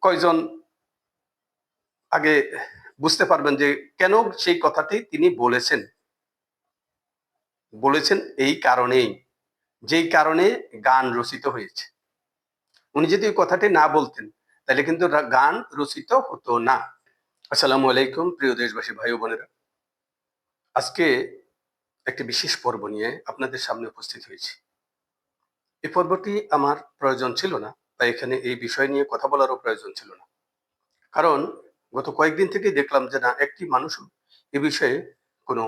কয়জন আগে বুঝতে পারবেন যে কেন সেই কথাটি তিনি বলেছেন? বলেছেন এই কারণেই, যেই কারণে গান রচিত হয়েছে। উনি যদি ওই কথাটি না বলতেন, তাহলে কিন্তু গান রচিত হতো না। আসসালামু আলাইকুম, প্রিয় দেশবাসী, ভাই বোনেরা। আজকে একটি বিশেষ পর্ব নিয়ে আপনাদের সামনে উপস্থিত হয়েছি। এই পর্বটি আমার প্রয়োজন ছিল না। বা এখানে এই বিষয় নিয়ে কথা বলারও প্রয়োজন ছিল না। কারণ গত কয়েকদিন থেকে দেখলাম যে না, একটি মানুষও এ বিষয়ে কোনো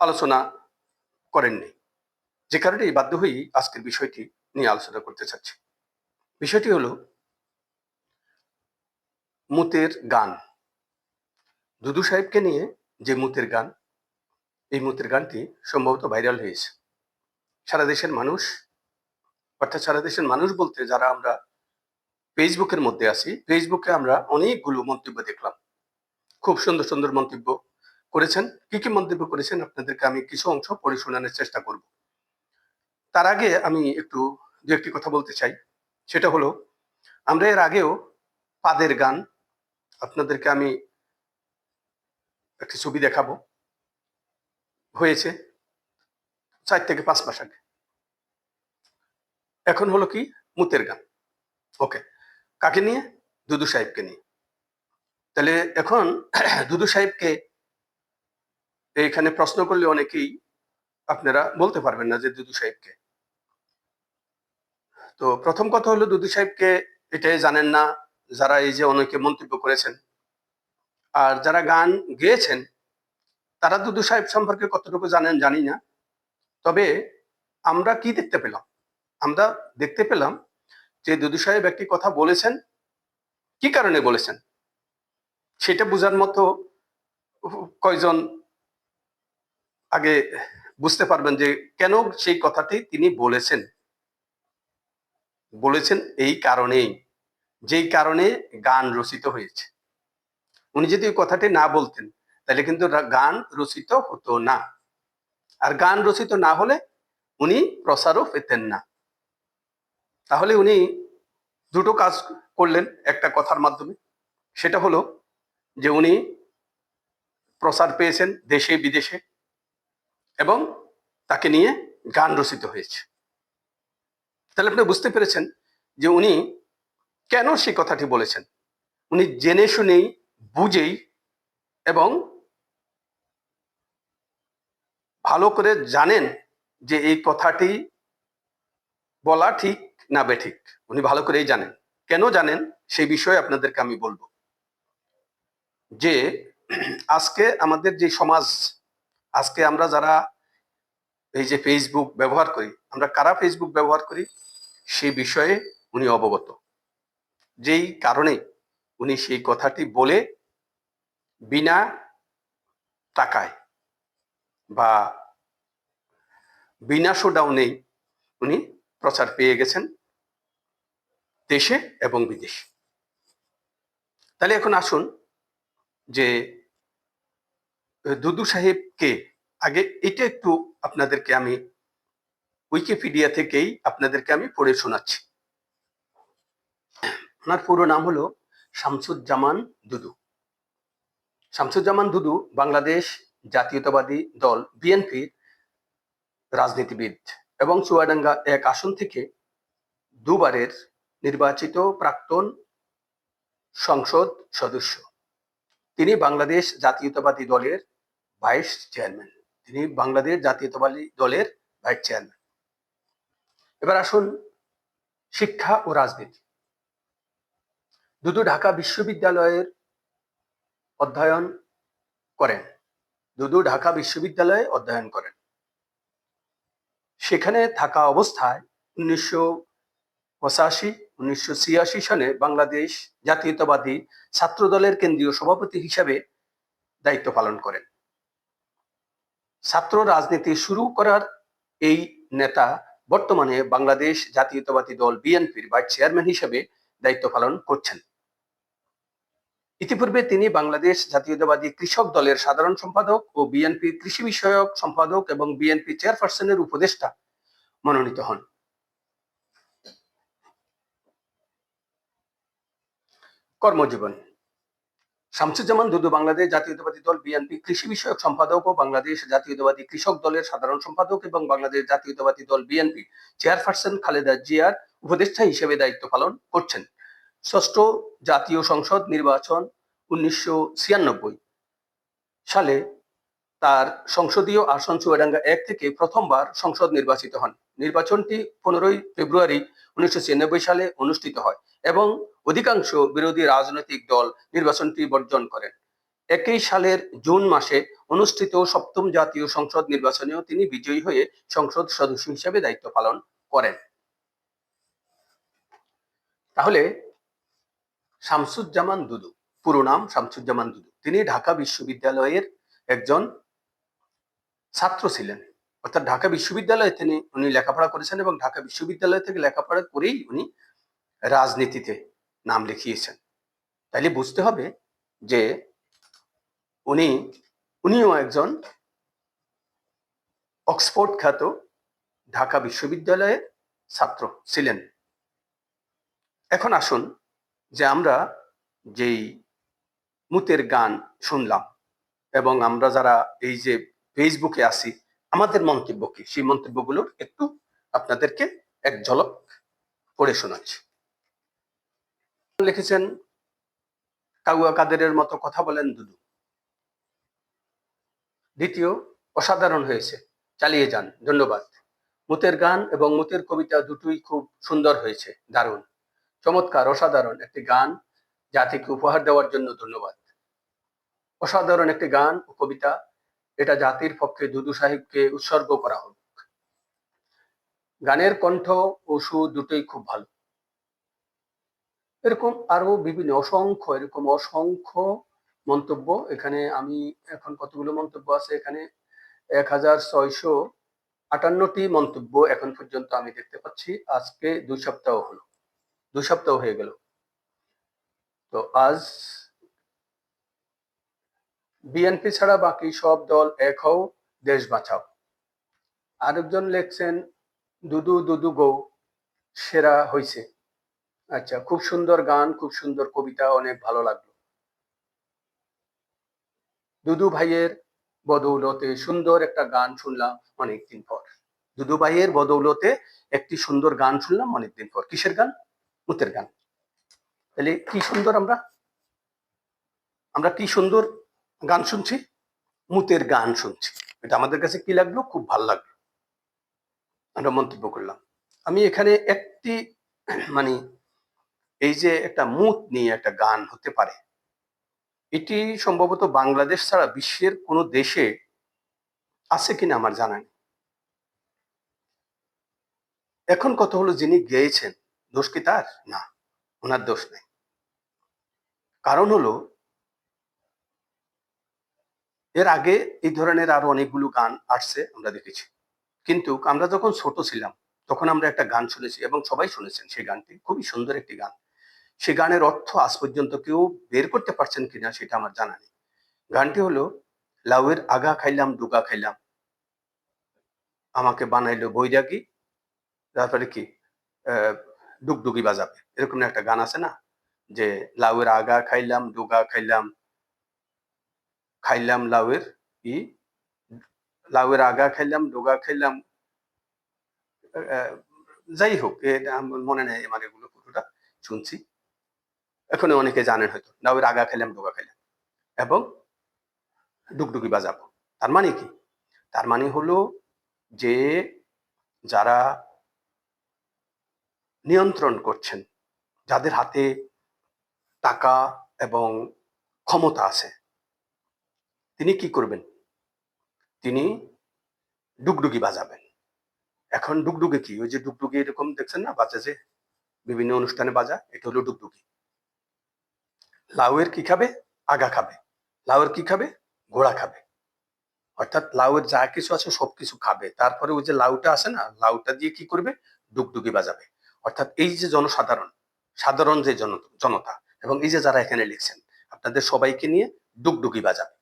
আলোচনা করেননি। যে কারণে বাধ্য হয়েই আজকের বিষয়টি নিয়ে আলোচনা করতে চাচ্ছি। বিষয়টি হলো মুতের গান। দুদু সাহেবকে নিয়ে যে মুতের গান, এই মুতের গানটি সম্ভবত ভাইরাল হয়েছে। সারা দেশের মানুষ অর্থাৎ সারা দেশের মানুষ বলতে যারা আমরা ফেসবুকের মধ্যে আছি, ফেসবুকে আমরা অনেকগুলো মন্তব্য দেখলাম। খুব সুন্দর সুন্দর মন্তব্য করেছেন। কি কি মন্তব্য করেছেন আপনাদেরকে আমি কিছু অংশ পড়ে শোনানোর চেষ্টা করব। তার আগে আমি একটু দু একটি কথা বলতে চাই। সেটা হলো, আমরা এর আগেও পাদের গান আপনাদেরকে আমি একটি ছবি দেখাবো। হয়েছে চার থেকে পাঁচ মাস আগে। এখন হলো কি? মুতের গান। ওকে কাকে নিয়ে? দুদু সাহেবকে নিয়ে। তাহলে এখন দুদু সাহেবকে এখানে প্রশ্ন করলে অনেকেই আপনারা বলতে পারবেন না যে দুদু সাহেবকে। তো প্রথম কথা হলো দুদু সাহেবকে এটাই জানেন না যারা এই যে অনেকে মন্তব্য করেছেন। আর যারা গান গেয়েছেন, তারা দুদু সাহেব সম্পর্কে কতটুকু জানেন জানি না। তবে আমরা কি দেখতে পেলাম? আমরা দেখতে পেলাম যে দুদু সাহেব একটি কথা বলেছেন। কি কারণে বলেছেন? সেটা বোঝার মতো কয়জন আগে বুঝতে পারবেন যে কেন সেই কথাটি তিনি বলেছেন। বলেছেন এই কারণেই, যেই কারণে গান রচিত হয়েছে। উনি যদি ওই কথাটি না বলতেন, তাহলে কিন্তু গান রচিত হতো না। আর গান রচিত না হলে উনি প্রসারও পেতেন না। তাহলে উনি দুটো কাজ করলেন একটা কথার মাধ্যমে। সেটা হলো যে উনি প্রসার পেয়েছেন দেশে বিদেশে এবং তাকে নিয়ে গান রচিত হয়েছে। তাহলে আপনি বুঝতে পেরেছেন যে উনি কেন সেই কথাটি বলেছেন? উনি জেনে শুনেই, বুঝেই এবং ভালো করে জানেন যে এই কথাটি বলা ঠিক না বেঠিক উনি ভালো করেই জানেন। কেন জানেন? সেই বিষয়ে আপনাদেরকে আমি বলব। যে আজকে আমাদের যে সমাজ, আজকে আমরা যারা এই যে ফেসবুক ব্যবহার করি, আমরা কারা ফেসবুক ব্যবহার করি? সেই বিষয়ে উনি অবগত। যেই কারণে উনি সেই কথাটি বলে বিনা টাকায় বা বিনা শোডাউনেই উনি প্রচার পেয়ে গেছেন দেশে এবং বিদেশে। তাহলে এখন আসুন যে দুদু সাহেবকে আগে এটা একটু আপনাদেরকে আমি উইকিপিডিয়া থেকেই আপনাদেরকে আমি পড়ে শোনাচ্ছি। ওনার পুরো নাম হলো শামসুজ্জামান দুদু। শামসুজ্জামান দুদু বাংলাদেশ জাতীয়তাবাদী দল, বিএনপির রাজনীতিবিদ। এবং চুয়াডাঙ্গা এক আসন থেকে দুবারের নির্বাচিত প্রাক্তন সংসদ সদস্য। তিনি বাংলাদেশ জাতীয়তাবাদী দলের ভাইস চেয়ারম্যান। তিনি বাংলাদেশ জাতীয়তাবাদী দলের ভাইস চেয়ারম্যান। এবার আসুন শিক্ষা ও রাজনীতি। দুদু ঢাকা বিশ্ববিদ্যালয়ের অধ্যয়ন করেন। দুদু ঢাকা বিশ্ববিদ্যালয়ে অধ্যয়ন করেন। সেখানে থাকা অবস্থায় উনিশশো পঁচাশি, উনিশশো ছিয়াশি সনে বাংলাদেশ জাতীয়তাবাদী ছাত্র দলের কেন্দ্রীয় সভাপতি হিসাবে দায়িত্ব পালন করেন। ছাত্র রাজনীতি শুরু করার এই নেতা বর্তমানে বাংলাদেশ জাতীয়তাবাদী দল বিএনপির ভাইস চেয়ারম্যান হিসেবে দায়িত্ব পালন করছেন। ইতিপূর্বে তিনি বাংলাদেশ জাতীয়তাবাদী কৃষক দলের সাধারণ সম্পাদক ও বিএনপি কৃষি বিষয়ক সম্পাদক এবং বিএনপি চেয়ারপারসনের উপদেষ্টা মনোনীত হন। কর্মজীবন। শামসুজ্জামান দুদু বাংলাদেশ জাতীয়তাবাদী দল, বিএনপি কৃষি বিষয়ক সম্পাদক ও বাংলাদেশ জাতীয়তাবাদী কৃষক দলের সাধারণ সম্পাদক এবং বাংলাদেশ জাতীয়তাবাদী দল, বিএনপি চেয়ারপারসন খালেদা জিয়ার উপদেষ্টা হিসেবে দায়িত্ব পালন করছেন। ষষ্ঠ জাতীয় সংসদ নির্বাচন উনিশশো ছিয়ানব্বই সালে তার সংসদীয় আসন চুয়াডাঙ্গা এক থেকে প্রথমবার সংসদ নির্বাচিত হন। নির্বাচনটি পনেরোই ফেব্রুয়ারি উনিশশো সালে অনুষ্ঠিত হয় এবং অধিকাংশ বিরোধী রাজনৈতিক দল নির্বাচনটি বর্জন করেন। একই সালের জুন মাসে অনুষ্ঠিত সপ্তম জাতীয় সংসদ নির্বাচনেও তিনি বিজয়ী হয়ে সংসদ সদস্য হিসেবে দায়িত্ব পালন করেন। তাহলে শামসুজ্জামান দুদু। পুরো নাম শামসুজ্জামান দুদু। তিনি ঢাকা বিশ্ববিদ্যালয়ের একজন ছাত্র ছিলেন। অর্থাৎ ঢাকা বিশ্ববিদ্যালয়ে তিনি, উনি লেখাপড়া করেছেন এবং ঢাকা বিশ্ববিদ্যালয় থেকে লেখাপড়া করেই উনি রাজনীতিতে নাম লিখিয়েছেন। তাইলে বুঝতে হবে যে উনি, উনিও একজন অক্সফোর্ড খ্যাত ঢাকা বিশ্ববিদ্যালয়ের ছাত্র ছিলেন। এখন আসুন যে আমরা যেই মুতের গান শুনলাম এবং আমরা যারা এই যে ফেসবুকে আসি আমাদের মন্তব্য কি? সেই মন্তব্যগুলোর একটু আপনাদেরকে এক ঝলক পড়ে শোনাচ্ছি। লিখেছেন, কাউয়া কাদেরের মতো কথা বলেন দুদু। দ্বিতীয়, অসাধারণ হয়েছে, চালিয়ে যান, ধন্যবাদ। মুতের গান এবং মুতের কবিতা দুটোই খুব সুন্দর হয়েছে, দারুণ। চমৎকার, অসাধারণ একটি গান জাতিকে উপহার দেওয়ার জন্য ধন্যবাদ। অসাধারণ একটি গান ও কবিতা, এটা জাতির পক্ষে দুদু সাহেবকে উৎসর্গ করা হোক। গানের কণ্ঠ ও সুর দুটোই খুব ভালো। এরকম আরও বিভিন্ন অসংখ্য, এরকম অসংখ্য মন্তব্য এখানে আমি এখন কতগুলো মন্তব্য আছে? এখানে এক হাজার ছয়শো আটান্নটি মন্তব্য এখন পর্যন্ত আমি দেখতে পাচ্ছি। আজকে দুই সপ্তাহ হলো। দুই সপ্তাহ হয়ে গেল। তো আজ বিএনপি ছাড়া বাকি সব দল এক হও, দেশ বাঁচাও। আরেকজন লেখছেন, দুদু দুদু গৌ, সেরা হইছে। আচ্ছা খুব সুন্দর গান, খুব সুন্দর কবিতা, অনেক ভালো লাগল। দুদু ভাইয়ের বদৌলতে সুন্দর একটা গান শুনলাম অনেকদিন পর। দুদু ভাইয়ের বদৌলতে একটি সুন্দর গান শুনলাম অনেকদিন পর। কিসের গান? মুতের গান। তাহলে কি সুন্দর আমরা? আমরা কি সুন্দর গান শুনছি? মুতের গান শুনছি। এটা আমাদের কাছে কি লাগল? খুব ভালো লাগল। আমরা মন্তব্য করলাম। আমি এখানে একটি মানে এই যে একটা মুত নিয়ে একটা গান হতে পারে, এটি সম্ভবত বাংলাদেশ ছাড়া বিশ্বের কোনো দেশে আছে কিনা আমার জানা নেই। এখন কত হলো যিনি গেয়েছেন দোষ কি তার? না, ওনার দোষ নেই। কারণ হলো, এর আগে এই ধরনের আরও অনেকগুলো গান আসছে, আমরা দেখেছি। কিন্তু আমরা যখন ছোট ছিলাম, তখন আমরা একটা গান শুনেছি এবং সবাই শুনেছেন সেই গানটি, খুবই সুন্দর একটি গান। সে গানের অর্থ আজ পর্যন্ত কেউ বের করতে পারছেন কিনা সেটা আমার জানা নেই। গানটি হলো, লাউয়ের আগা খাইলাম, ডুগা খাইলাম। আমাকে বানাইলো বৈরাগী, তারপরে কি? ডুগডুগি বাজাবে। এরকম একটা গান আছে না? যে লাউয়ের আগা খাইলাম, ডুগা খাইলাম খাইলাম লাউয়ের কি লাউয়ের আগা খাইলাম, ডোগা খাইলাম যাই হোক মনে নেই আমার এগুলো পুরোটা, শুনছি। এখন অনেকে জানেন হয়তো, লাউয়ের আগা খাইলাম, ডোগা খাইলাম। এবং ডুগডুগি বাজাবো। তার মানে কি? তার মানে হলো যে যারা নিয়ন্ত্রণ করছেন, যাদের হাতে টাকা এবং ক্ষমতা আছে। তিনি কি করবেন? তিনি ডুগডুগি বাজাবেন। এখন ডুগডুগি কি? ওই যে ডুগডুগি এরকম দেখছেন না? বাজা যে বিভিন্ন অনুষ্ঠানে বাজা, এটা হলো ডুগডুগি। লাউয়ের কি খাবে? আগা খাবে। লাউয়ের কি খাবে? ঘোড়া খাবে। অর্থাৎ লাউয়ের যা কিছু আছে সবকিছু খাবে। তারপরে ওই যে লাউটা আছে না? লাউটা দিয়ে কি করবে? ডুগডুগি বাজাবে। অর্থাৎ এই যে জনসাধারণ, সাধারণ যে জনতা এবং এই যে যারা এখানে লিখছেন, আপনাদের সবাইকে নিয়ে ডুগডুগি বাজাবে।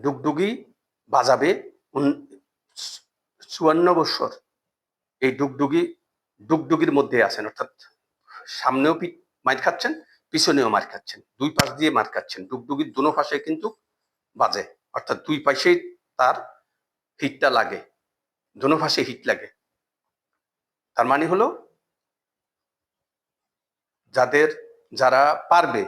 ডুগডুগি বাজাবে চুয়ান্ন বৎসর এই ডুগডুগি, ডুগডুগির মধ্যে আছেন, অর্থাৎ সামনেও মার খাচ্ছেন, পিছনেও মার খাচ্ছেন, দুই পাশ দিয়ে মার খাচ্ছেন। ডুগডুগির দুনো পাশে কিন্তু বাজে, অর্থাৎ দুই পাশেই তার হিটটা লাগে, দুনো পাশে হিট লাগে। তার মানে হলো, যাদের যারা পারবে,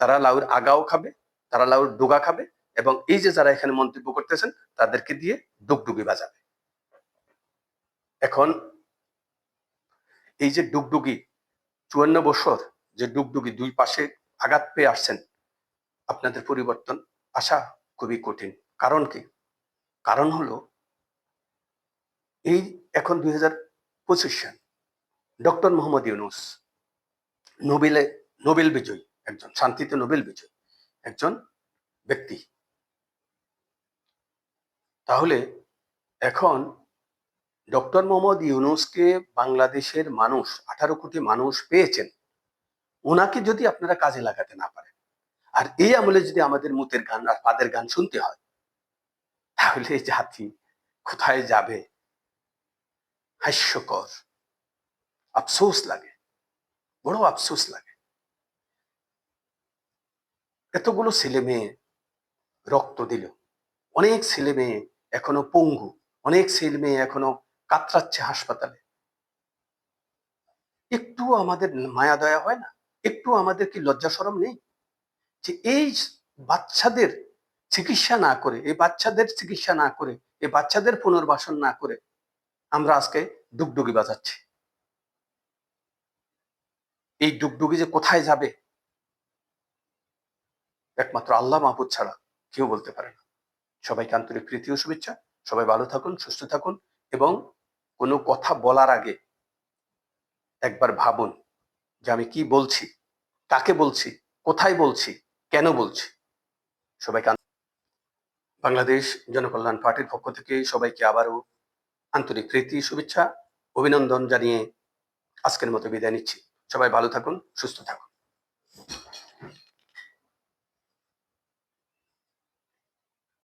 তারা লাউর আগাও খাবে, তারা লাউর ডোগা খাবে এবং এই যে যারা এখানে মন্তব্য করতেছেন, তাদেরকে দিয়ে ডুগডুগি বাজাবে। এখন এই যে ডুগডুগি, চুয়ান্ন বছর যে ডুগডুগি দুই পাশে আঘাত পেয়ে আসছেন, আপনাদের পরিবর্তন আসা খুবই কঠিন। কারণ কি? কারণ হলো, এই এখন দুই হাজার সাল ডক্টর মোহাম্মদ ইউনুস নোবেলে নোবেল বিজয়ী, একজন, শান্তিতে নোবেল বিজয়ী, একজন ব্যক্তি। তাহলে এখন ডক্টর মোহাম্মদ ইউনুসকে বাংলাদেশের মানুষ, আঠারো কোটি মানুষ পেয়েছেন, ওনাকে যদি আপনারা কাজে লাগাতে না পারেন, আর এই আমলে যদি আমাদের মুতের গান আর পাদের গান শুনতে হয়, তাহলে জাতি কোথায় যাবে? হাস্যকর, আফসোস লাগে, বড় আফসোস লাগে। এতগুলো ছেলে মেয়ে রক্ত দিল। অনেক ছেলে মেয়ে এখনও পঙ্গু, অনেক ছেলে মেয়ে এখনও কাতরাচ্ছে হাসপাতালে। একটু আমাদের মায়া দয়া হয় না? একটু আমাদের কি লজ্জা সরম নেই? যে এই বাচ্চাদের চিকিৎসা না করে, এই বাচ্চাদের চিকিৎসা না করে, এই বাচ্চাদের পুনর্বাসন না করে আমরা আজকে ডুগডুগি বাজাচ্ছি। এই ডুগডুগি যে কোথায় যাবে, একমাত্র আল্লাহ মাহবুদ ছাড়া কেউ বলতে পারে না। সবাইকে আন্তরিক প্রীতি ও শুভেচ্ছা। সবাই ভালো থাকুন, সুস্থ থাকুন এবং কোনো কথা বলার আগে একবার ভাবুন যে আমি কি বলছি, কাকে বলছি, কোথায় বলছি, কেন বলছি। সবাইকে বাংলাদেশ জনকল্যাণ পার্টির পক্ষ থেকে সবাইকে আবারও আন্তরিক প্রীতি শুভেচ্ছা অভিনন্দন জানিয়ে আজকের মতো বিদায় নিচ্ছি। সবাই ভালো থাকুন সুস্থ থাকুন।